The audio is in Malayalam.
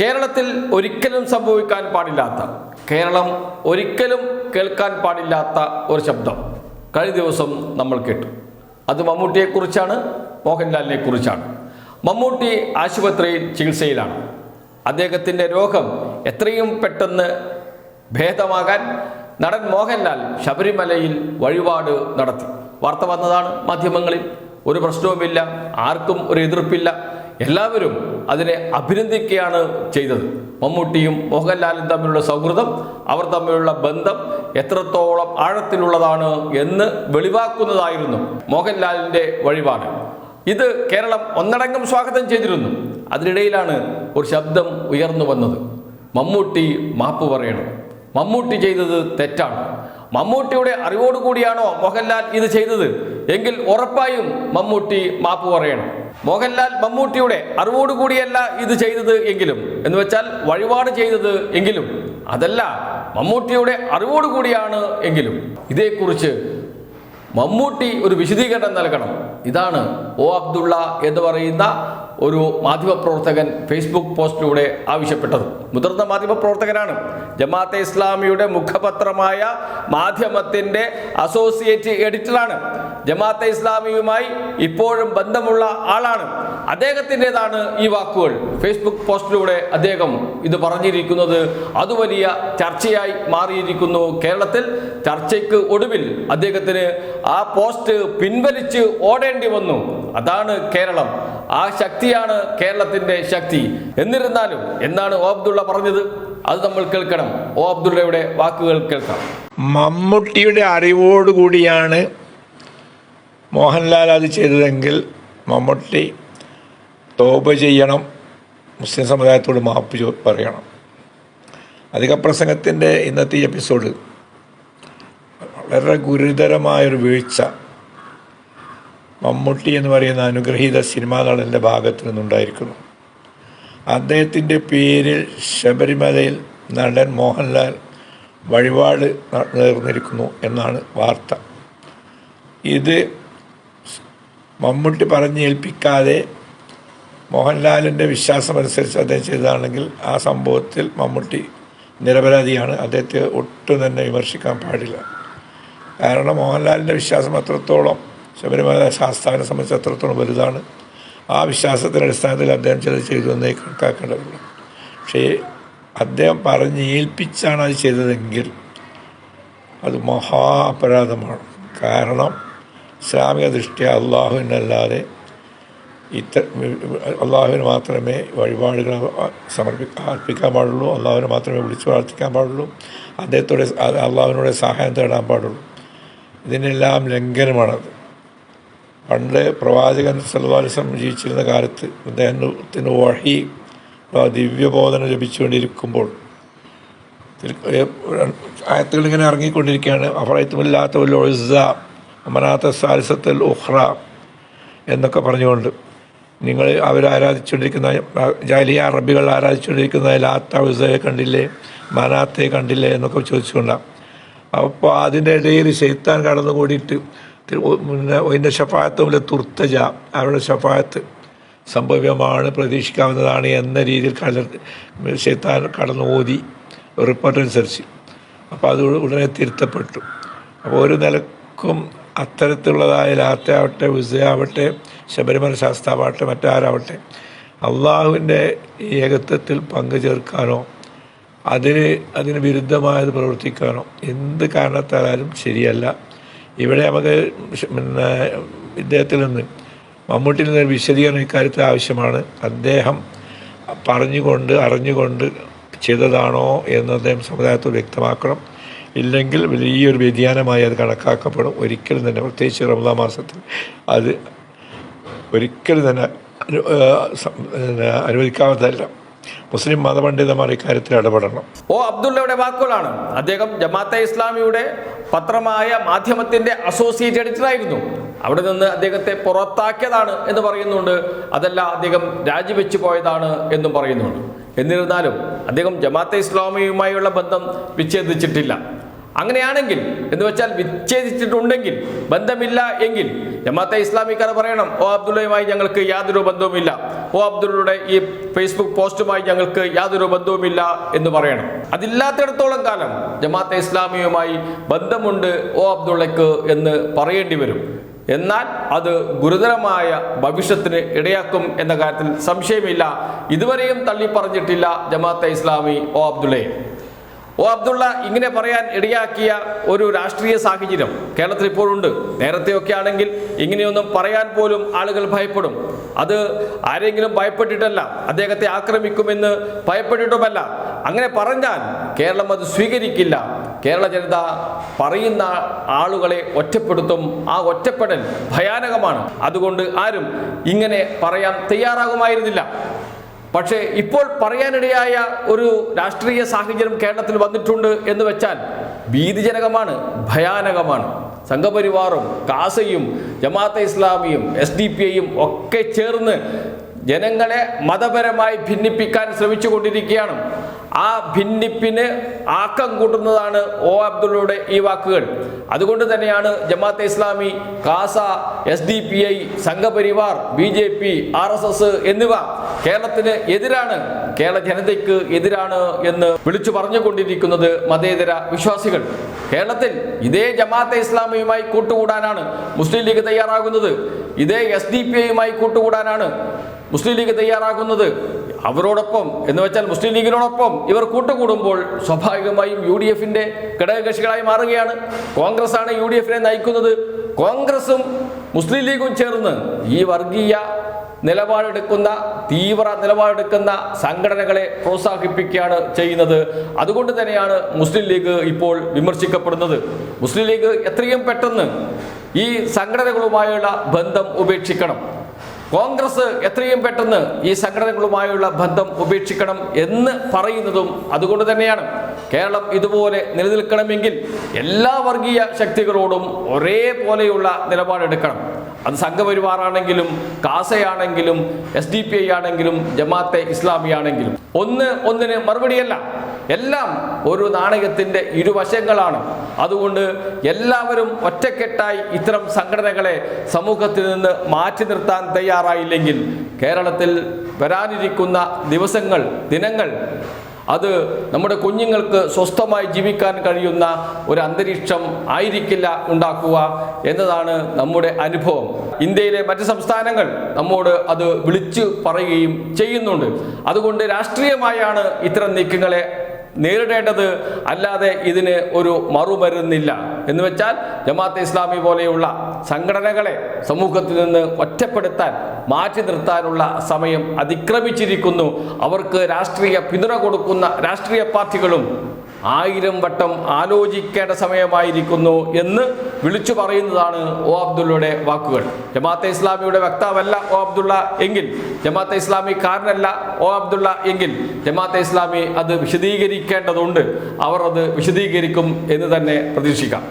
കേരളത്തിൽ ഒരിക്കലും സംഭവിക്കാൻ പാടില്ലാത്ത കേരളം ഒരിക്കലും കേൾക്കാൻ പാടില്ലാത്ത ഒരു ശബ്ദം കഴിഞ്ഞ ദിവസം നമ്മൾ കേട്ടു. അത് മമ്മൂട്ടിയെക്കുറിച്ചാണ് മോഹൻലാലിനെ കുറിച്ചാണ് മമ്മൂട്ടി ആശുപത്രിയിൽ ചികിത്സയിലാണ്. അദ്ദേഹത്തിന്റെ രോഗം എത്രയും പെട്ടെന്ന് ഭേദമാകാൻ നടൻ മോഹൻലാൽ ശബരിമലയിൽ വഴിപാട് നടത്തി. വാർത്ത വന്നതാണ് മാധ്യമങ്ങളിൽ. ഒരു പ്രശ്നവുമില്ല ആർക്കും ഒരു എതിർപ്പില്ല. എല്ലാവരും അതിനെ അഭിനന്ദിക്കുകയാണ് ചെയ്തത്. മമ്മൂട്ടിയും മോഹൻലാലും തമ്മിലുള്ള സൗഹൃദം അവർ തമ്മിലുള്ള ബന്ധം എത്രത്തോളം ആഴത്തിലുള്ളതാണ് എന്ന് വെളിവാക്കുന്നതായിരുന്നു മോഹൻലാലിന്റെ വഴിപാട്. ഇത് കേരളം ഒന്നടങ്കം സ്വാഗതം ചെയ്തിരുന്നു. അതിനിടയിലാണ് ഒരു ശബ്ദം ഉയർന്നു വന്നത്. മമ്മൂട്ടി മാപ്പ് പറയണം. മമ്മൂട്ടി ചെയ്തത് തെറ്റാണ്. മമ്മൂട്ടിയുടെ അറിവോടുകൂടിയാണോ മോഹൻലാൽ ഇത് ചെയ്തത്? എങ്കിൽ ഉറപ്പായും മമ്മൂട്ടി മാപ്പ് പറയണം. മോഹൻലാൽ മമ്മൂട്ടിയുടെ അറിവോടുകൂടിയല്ല ഇത് ചെയ്തത് എങ്കിലും. എന്ന് വെച്ചാൽ വഴിപാട് ചെയ്തത് എങ്കിലും. അതല്ല മമ്മൂട്ടിയുടെ അറിവോടുകൂടിയാണ് എങ്കിലും. ഇതേക്കുറിച്ച് മമ്മൂട്ടി ഒരു വിശദീകരണം നൽകണം. ഇതാണ് ഒ അബ്ദുള്ള എന്ന് പറയുന്ന ഒരു മാധ്യമപ്രവർത്തകൻ ഫേസ്ബുക്ക് പോസ്റ്റിലൂടെ ആവശ്യപ്പെട്ടത്. മുതിർന്ന മാധ്യമപ്രവർത്തകനാണ്. ജമാഅത്തെ ഇസ്ലാമിയുടെ മുഖപത്രമായ മാധ്യമത്തിന്റെ അസോസിയേറ്റ് എഡിറ്ററാണ് ജമാഅത്തെ ഇസ്ലാമിയുമായി ഇപ്പോഴും ബന്ധമുള്ള ആളാണ്. അദ്ദേഹത്തിന്റെതാണ് ഈ വാക്കുകൾ. ഫേസ്ബുക്ക് പോസ്റ്റിലൂടെ അദ്ദേഹം ഇത് പറഞ്ഞിരിക്കുന്നത്. അത് വലിയ ചർച്ചയായി മാറിയിരിക്കുന്നു കേരളത്തിൽ. ചർച്ചയ്ക്ക് ഒടുവിൽ അദ്ദേഹത്തിന് ആ പോസ്റ്റ് പിൻവലിച്ച് ഓടേണ്ടി വന്നു. അതാണ് കേരളം. ആ ശക്തിയാണ് കേരളത്തിന്റെ ശക്തി. എന്നിരുന്നാലും എന്നാണ് ഓ അബ്ദുള്ള പറഞ്ഞത്? അത് നമ്മൾ കേൾക്കണം. ഓ അബ്ദുള്ളയുടെ വാക്കുകൾ കേൾക്കാം. മമ്മൂട്ടിയുടെ അറിവോടുകൂടിയാണ് മോഹൻലാൽ അത് ചെയ്തതെങ്കിൽ മമ്മൂട്ടി തോപ ചെയ്യണം. മുസ്ലിം സമുദായത്തോട് മാപ്പ് ചോ- പറയണം. അധിക പ്രസംഗത്തിന്റെ ഇന്നത്തെ എപ്പിസോഡ് വളരെ ഗുരുതരമായൊരു വീഴ്ച. മമ്മൂട്ടി എന്ന് പറയുന്ന അനുഗ്രഹീത സിനിമാ നടന്റെ ഭാഗത്തു നിന്നുണ്ടായിരിക്കുന്നു. അദ്ദേഹത്തിന്റെ പേരിൽ ശബരിമലയിൽ നടൻ മോഹൻലാൽ വഴിപാട് നേർന്നിരിക്കുന്നു എന്നാണ് വാർത്ത. ഇത് മമ്മൂട്ടി പറഞ്ഞേൽപ്പിക്കാതെ മോഹൻലാലിന്റെ വിശ്വാസമനുസരിച്ച് അദ്ദേഹം ചെയ്തതാണെങ്കിൽ ആ സംഭവത്തിൽ മമ്മൂട്ടി നിരപരാധിയാണ്. അദ്ദേഹത്തെ ഒട്ടും തന്നെ വിമർശിക്കാൻ പാടില്ല. കാരണം മോഹൻലാലിന്റെ വിശ്വാസം അത്രത്തോളം ശബരിമല ശാസ്താവിനെ സംബന്ധിച്ച് അത്രത്തോളം വലുതാണ്. ആ വിശ്വാസത്തിന്റെ അടിസ്ഥാനത്തിൽ അദ്ദേഹം ചിലത് ചെയ്തു എന്നേ കണക്കാക്കേണ്ടതുള്ളൂ. പക്ഷേ അദ്ദേഹം പറഞ്ഞ് ഏൽപ്പിച്ചാണ് അത് ചെയ്തതെങ്കിൽ അത് മഹാ അപരാധമാണ്. കാരണം ഇസ്ലാമിക ദൃഷ്ടിയ അള്ളാഹുവിനല്ലാതെ ഇത്ത അള്ളാഹുവിന് മാത്രമേ വഴിപാടുകൾ സമർപ്പി അർപ്പിക്കാൻ പാടുള്ളൂ. അള്ളാഹുവിനെ മാത്രമേ വിളിച്ചു പ്രാർത്ഥിക്കാൻ പാടുള്ളൂ. അദ്ദേഹത്തോടെ അള്ളാഹുവിനോട് സഹായം തേടാൻ പാടുള്ളൂ. ഇതിനെല്ലാം ലംഘനമാണത്. പണ്ട് പ്രവാചകൻ സല്ലാസ്ലം ജീവിച്ചിരുന്ന കാലത്ത് അദ്ദേഹത്തിന് വഴി ദിവ്യബോധന ലഭിച്ചുകൊണ്ടിരിക്കുമ്പോൾ ആയത്തുകൾ ഇങ്ങനെ ഇറങ്ങിക്കൊണ്ടിരിക്കുകയാണ്. അഫറയത്തുമില്ലാത്ത ഒരു ഒഴുസ അമനാത്ത സാലിസത്തൽ ഉഹ്റ എന്നൊക്കെ പറഞ്ഞുകൊണ്ട് നിങ്ങൾ അവരാരാധിച്ചുകൊണ്ടിരിക്കുന്ന ജാലിയ അറബികൾ ആരാധിച്ചുകൊണ്ടിരിക്കുന്ന ലാത്ത ഉസയെ കണ്ടില്ലേ മനാത്തെ കണ്ടില്ലേ എന്നൊക്കെ ചോദിച്ചുകൊണ്ടാണ് അപ്പോൾ അതിന്റെ ഇടയിൽ ശൈത്താൻ കടന്നു കൂടിയിട്ട് പിന്നെ അതിന്റെ ഷഫായത്തുമില്ല തുർത്തജ അവരുടെ ഷഫായത്ത് സംഭവ്യമാണ് പ്രതീക്ഷിക്കാവുന്നതാണ് എന്ന രീതിയിൽ കല ശൈത്താൻ കടന്നു ഓതി റിപ്പോർട്ടനുസരിച്ച്. അപ്പോൾ അത് ഉടനെ തിരുത്തപ്പെട്ടു. അപ്പോൾ ഒരു നിലക്കും അത്തരത്തിലുള്ളതായ ലാത്തയാവട്ടെ ഉസയാവട്ടെ ശബരിമല ശാസ്താവട്ടെ മറ്റാരാവട്ടെ അള്ളാഹുവിന്റെ ഏകത്വത്തിൽ പങ്കു ചേർക്കാനോ അതിന് അതിന് വിരുദ്ധമായത് പ്രവർത്തിക്കാനോ എന്ത് കാരണത്താലും ശരിയല്ല. ഇവിടെ നമുക്ക് പിന്നെ ഇദ്ദേഹത്തിൽ നിന്ന് മമ്മൂട്ടിയിൽ നിന്ന് വിശദീകരണം ഇക്കാര്യത്തിൽ ആവശ്യമാണ്. അദ്ദേഹം പറഞ്ഞുകൊണ്ട് അറിഞ്ഞുകൊണ്ട് ചെയ്തതാണോ എന്ന് അദ്ദേഹം സമുദായത്തോട് വ്യക്തമാക്കണം. ഇല്ലെങ്കിൽ വലിയൊരു വ്യതിയാനമായി അത് കണക്കാക്കപ്പെടും. ഒരിക്കലും തന്നെ പ്രത്യേകിച്ച് റമദാ മാസത്തിൽ അത് ഒരിക്കലും തന്നെ അനു- ഏഹ് സം- പിന്നെ അനുവദിക്കാവുന്നതല്ല. മുസ്ലിം മതപണ്ഡിതന്മാർ ഇക്കാര്യത്തിൽ ഇടപെടണം. ഓ അബ്ദുള്ളയുടെ വാക്കുകളാണ്. അദ്ദേഹം ജമാഅത്തെ ഇസ്ലാമിയുടെ പത്രമായ മാധ്യമത്തിന്റെ അസോസിയേറ്റ് എഡിറ്ററായിരുന്നു അവിടെ നിന്ന് അദ്ദേഹത്തെ പുറത്താക്കിയതാണ് എന്ന് പറയുന്നുണ്ട്. അതല്ല അദ്ദേഹം രാജിവെച്ചു പോയതാണ് എന്നും പറയുന്നുണ്ട്. എന്നിരുന്നാലും അദ്ദേഹം ജമാഅത്തെ ഇസ്ലാമിയുമായുള്ള ബന്ധം വിച്ഛേദിച്ചിട്ടില്ല. അങ്ങനെയാണെങ്കിൽ എന്ന് വെച്ചാൽ വിച്ഛേദിച്ചിട്ടുണ്ടെങ്കിൽ ബന്ധമില്ല എങ്കിൽ ജമാഅത്തെ ഇസ്ലാമിക്കാർ പറയണം ഓ അബ്ദുള്ളയുമായി ഞങ്ങൾക്ക് യാതൊരു ബന്ധവുമില്ല. ഓ അബ്ദുള്ളയുടെ ഈ ഫേസ്ബുക്ക് പോസ്റ്റുമായി ഞങ്ങൾക്ക് യാതൊരു ബന്ധവുമില്ല എന്ന് പറയണം. അതില്ലാത്തിടത്തോളം കാലം ജമാഅത്തെ ഇസ്ലാമിയുമായി ബന്ധമുണ്ട് ഓ അബ്ദുള്ളയ്ക്ക് എന്ന് പറയേണ്ടി വരും. എന്നാൽ അത് ഗുരുതരമായ ഭവിഷ്യത്തിന് ഇടയാക്കും എന്ന കാര്യത്തിൽ സംശയമില്ല. ഇതുവരെയും തള്ളി പറഞ്ഞിട്ടില്ല ജമാഅത്തെ ഇസ്ലാമി ഓ അബ്ദുള്ളയെ. ഓ അബ്ദുള്ള ഇങ്ങനെ പറയാൻ ഇടയാക്കിയ ഒരു രാഷ്ട്രീയ സാഹചര്യം കേരളത്തിൽ ഇപ്പോഴുണ്ട്. നേരത്തെയൊക്കെ ആണെങ്കിൽ ഇങ്ങനെയൊന്നും പറയാൻ പോലും ആളുകൾ ഭയപ്പെടും. അത് ആരെങ്കിലും ഭയപ്പെട്ടിട്ടല്ല അദ്ദേഹത്തെ ആക്രമിക്കുമെന്ന് ഭയപ്പെട്ടിട്ടുമല്ല. അങ്ങനെ പറഞ്ഞാൽ കേരളം അത് സ്വീകരിക്കില്ല. കേരള ജനത പറയുന്ന ആളുകളെ ഒറ്റപ്പെടുത്തും. ആ ഒറ്റപ്പെടൽ ഭയാനകമാണ്. അതുകൊണ്ട് ആരും ഇങ്ങനെ പറയാൻ തയ്യാറാകുമായിരുന്നില്ല. പക്ഷേ ഇപ്പോൾ പറയാനിടയായ ഒരു രാഷ്ട്രീയ സാഹചര്യം കേരളത്തിൽ വന്നിട്ടുണ്ട് എന്ന് വെച്ചാൽ ഭീതിജനകമാണ് ഭയാനകമാണ്. സംഘപരിവാറും കാസയും ജമാഅത്തെ ഇസ്ലാമിയും എസ് ഡി പി ഐയും ഒക്കെ ചേർന്ന് ജനങ്ങളെ മതപരമായി ഭിന്നിപ്പിക്കാൻ ശ്രമിച്ചു കൊണ്ടിരിക്കുകയാണ് ആ ഭിന്നിപ്പിന് ആക്കം കൂട്ടുന്നതാണ് ഒ അബ്ദുള്ളയുടെ ഈ വാക്കുകൾ. അതുകൊണ്ട് തന്നെയാണ് Jamaat-e Islami CASA S D P I Sangh Parivar B J P R S S എന്നിവ കേരളത്തിന് എതിരാണ് കേരള ജനതയ്ക്ക് എതിരാണ് എന്ന് വിളിച്ചു പറഞ്ഞുകൊണ്ടിരിക്കുന്നത് മതേതര വിശ്വാസികൾ. കേരളത്തിൽ ഇതേ ജമാഅത്തെ ഇസ്ലാമിയുമായി കൂട്ടുകൂടാനാണ് മുസ്ലിം ലീഗ് തയ്യാറാകുന്നത്. ഇതേ എസ് ഡി പി ഐയുമായി കൂട്ടുകൂടാനാണ് മുസ്ലിം ലീഗ് തയ്യാറാകുന്നത്. അവരോടൊപ്പം എന്ന് വെച്ചാൽ മുസ്ലിം ലീഗിനോടൊപ്പം ഇവർ കൂട്ടുകൂടുമ്പോൾ സ്വാഭാവികമായും യു ഡി എഫിന്റെ ഘടകകക്ഷികളായി മാറുകയാണ്. കോൺഗ്രസ് ആണ് യു ഡി എഫിനെ നയിക്കുന്നത്. കോൺഗ്രസും മുസ്ലിം ലീഗും ചേർന്ന് ഈ വർഗീയ നിലപാടെടുക്കുന്ന തീവ്ര നിലപാടെടുക്കുന്ന സംഘടനകളെ പ്രോത്സാഹിപ്പിക്കുകയാണ് ചെയ്യുന്നത്. അതുകൊണ്ട് തന്നെയാണ് മുസ്ലിം ലീഗ് ഇപ്പോൾ വിമർശിക്കപ്പെടുന്നത്. മുസ്ലിം ലീഗ് എത്രയും പെട്ടെന്ന് ഈ സംഘടനകളുമായുള്ള ബന്ധം ഉപേക്ഷിക്കണം. കോൺഗ്രസ് എത്രയും പെട്ടെന്ന് ഈ സംഘടനകളുമായുള്ള ബന്ധം ഉപേക്ഷിക്കണം എന്ന് പറയുന്നതും അതുകൊണ്ട് തന്നെയാണ്. കേരളം ഇതുപോലെ നിലനിൽക്കണമെങ്കിൽ എല്ലാ വർഗീയ ശക്തികളോടും ഒരേപോലെയുള്ള നിലപാടെടുക്കണം. അത് സംഘപരിവാറാണെങ്കിലും കാസയാണെങ്കിലും എസ് ഡി പി ഐ ആണെങ്കിലും ജമാഅത്തെ ഇസ്ലാമിയാണെങ്കിലും ഒന്ന് ഒന്നിന് മറുപടിയല്ല. എല്ലാം ഒരു നാണയത്തിന്റെ ഇരുവശങ്ങളാണ്. അതുകൊണ്ട് എല്ലാവരും ഒറ്റക്കെട്ടായി ഇത്തരം സംഘടനകളെ സമൂഹത്തിൽ നിന്ന് മാറ്റി നിർത്താൻ തയ്യാറായില്ലെങ്കിൽ കേരളത്തിൽ വരാനിരിക്കുന്ന ദിവസങ്ങൾ ദിനങ്ങൾ അത് നമ്മുടെ കുഞ്ഞുങ്ങൾക്ക് സ്വസ്ഥമായി ജീവിക്കാൻ കഴിയുന്ന ഒരു അന്തരീക്ഷം ആയിരിക്കില്ല ഉണ്ടാക്കുക എന്നതാണ് നമ്മുടെ അനുഭവം. ഇന്ത്യയിലെ മറ്റ് സംസ്ഥാനങ്ങൾ നമ്മോട് അത് വിളിച്ചു പറയുകയും ചെയ്യുന്നുണ്ട്. അതുകൊണ്ട് രാഷ്ട്രീയമായാണ് ഇത്തരം നീക്കങ്ങളെ നേരിടേണ്ടത് അല്ലാതെ ഇതിന് ഒരു മറുമരുന്നില്ല. എന്ന് വെച്ചാൽ ജമാഅത്തെ ഇസ്ലാമി പോലെയുള്ള സംഘടനകളെ സമൂഹത്തിൽ നിന്ന് ഒറ്റപ്പെടുത്താൻ മാറ്റി നിർത്താനുള്ള സമയം അതിക്രമിച്ചിരിക്കുന്നു. അവർക്ക് രാഷ്ട്രീയ പിന്തുണ കൊടുക്കുന്ന രാഷ്ട്രീയ പാർട്ടികളും ആയിരം വട്ടം ആലോചിക്കേണ്ട സമയമായിരിക്കുന്നു എന്ന് വിളിച്ചു പറയുന്നതാണ് ഒ അബ്ദുള്ളയുടെ വാക്കുകൾ. ജമാഅത്തെ ഇസ്ലാമിയുടെ വക്താവല്ല ഒ അബ്ദുള്ള എങ്കിൽ ജമാഅത്തെ ഇസ്ലാമി കാരനല്ല ഒ അബ്ദുള്ള എങ്കിൽ ജമാഅത്തെ ഇസ്ലാമി അത് വിശദീകരിക്കേണ്ടതുണ്ട്. അവർ അത് വിശദീകരിക്കും എന്ന് തന്നെ പ്രതീക്ഷിക്കാം.